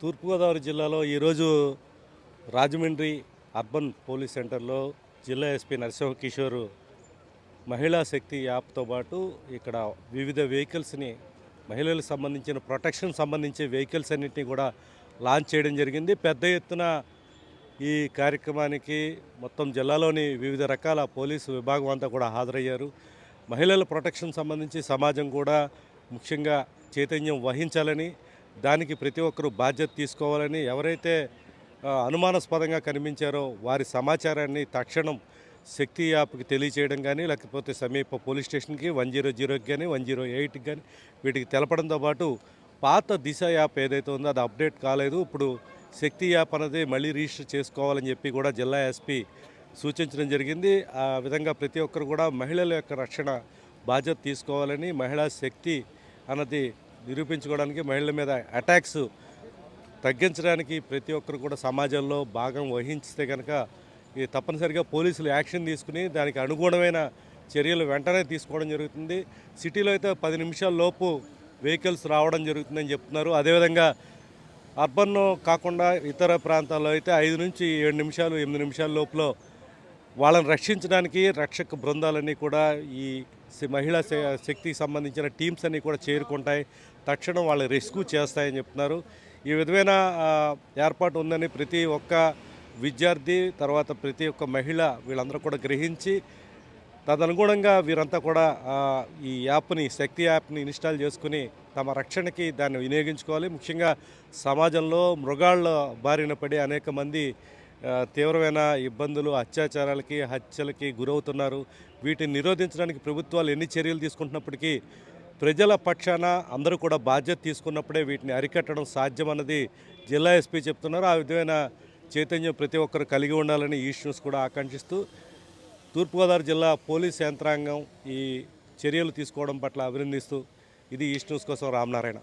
తూర్పుగోదావరి జిల్లాలో ఈరోజు Rajahmundry urban police సెంటర్లో జిల్లా ఎస్పీ నరసింహ కిషోర్ మహిళా శక్తి యాప్తో పాటు ఇక్కడ వివిధ వెహికల్స్ని మహిళలకు సంబంధించిన ప్రొటెక్షన్ సంబంధించి వెహికల్స్ అన్నింటినీ కూడా లాంచ్ చేయడం జరిగింది. పెద్ద ఎత్తున ఈ కార్యక్రమానికి మొత్తం జిల్లాలోని వివిధ రకాల పోలీసు విభాగం అంతా కూడా హాజరయ్యారు. మహిళల ప్రొటెక్షన్ సంబంధించి సమాజం కూడా ముఖ్యంగా చైతన్యం వహించాలని దానికి ప్రతి ఒక్కరూ బాధ్యత తీసుకోవాలని ఎవరైతే అనుమానాస్పదంగా కనిపించారో వారి సమాచారాన్ని తక్షణం శక్తి యాప్కి తెలియచేయడం కానీ లేకపోతే సమీప పోలీస్ స్టేషన్కి వన్ జీరో జీరోకి కానీ వన్ జీరో ఎయిట్కి కానీ వీటికి తెలపడంతో పాటు పాత దిశ యాప్ ఏదైతే ఉందో అది అప్డేట్ కాలేదు. ఇప్పుడు శక్తి యాప్ అనేది మళ్ళీ రిజిస్టర్ చేసుకోవాలని చెప్పి కూడా జిల్లా ఎస్పీ సూచించడం జరిగింది. ఆ విధంగా ప్రతి ఒక్కరు కూడా మహిళల యొక్క రక్షణ బాధ్యత తీసుకోవాలని మహిళా శక్తి అన్నది నిరూపించుకోవడానికి మహిళల మీద అటాక్స్ తగ్గించడానికి ప్రతి ఒక్కరు కూడా సమాజంలో భాగం వహించితే కనుక ఇది తప్పనిసరిగా పోలీసులు యాక్షన్ తీసుకుని దానికి అనుగుణమైన చర్యలు వెంటనే తీసుకోవడం జరుగుతుంది. సిటీలో అయితే పది నిమిషాల లోపు వెహికల్స్ రావడం జరుగుతుందని చెప్తున్నారు. అదేవిధంగా అర్బన్ కాకుండా ఇతర ప్రాంతాల్లో అయితే ఐదు నుంచి ఏడు నిమిషాలు ఎనిమిది నిమిషాల లోపల వాళ్ళని రక్షించడానికి రక్షక బృందాలన్నీ కూడా ఈ మహిళా శక్తికి సంబంధించిన టీమ్స్ అన్నీ కూడా చేరుకుంటాయి. తక్షణం వాళ్ళు రెస్క్యూ చేస్తాయని చెప్తున్నారు. ఈ విధమైన ఏర్పాటు ఉందని ప్రతి ఒక్క విద్యార్థి తర్వాత ప్రతి ఒక్క మహిళ వీళ్ళందరూ కూడా గ్రహించి తదనుగుణంగా వీరంతా కూడా ఈ యాప్ని శక్తి యాప్ని ఇన్స్టాల్ చేసుకుని తమ రక్షణకి దాన్ని వినియోగించుకోవాలి. ముఖ్యంగా సమాజంలో మృగాళ్ళ బారిన పడి అనేక మంది తీవ్రమైన ఇబ్బందులు అత్యాచారాలకి హత్యలకి గురవుతున్నారు. వీటిని నిరోధించడానికి ప్రభుత్వాలు ఎన్ని చర్యలు తీసుకుంటున్నప్పటికీ ప్రజల పక్షాన అందరూ కూడా బాధ్యత తీసుకున్నప్పుడే వీటిని అరికట్టడం సాధ్యమన్నది జిల్లా ఎస్పీ చెప్తున్నారు. ఆ విధమైన చైతన్యం ప్రతి ఒక్కరు కలిగి ఉండాలని ఈస్ట్ న్యూస్ కూడా ఆకాంక్షిస్తూ తూర్పుగోదావరి జిల్లా పోలీస్ యంత్రాంగం ఈ చర్యలు తీసుకోవడం పట్ల అభినందిస్తూ ఇది ఈస్ట్ న్యూస్ కోసం రామనారాయణ.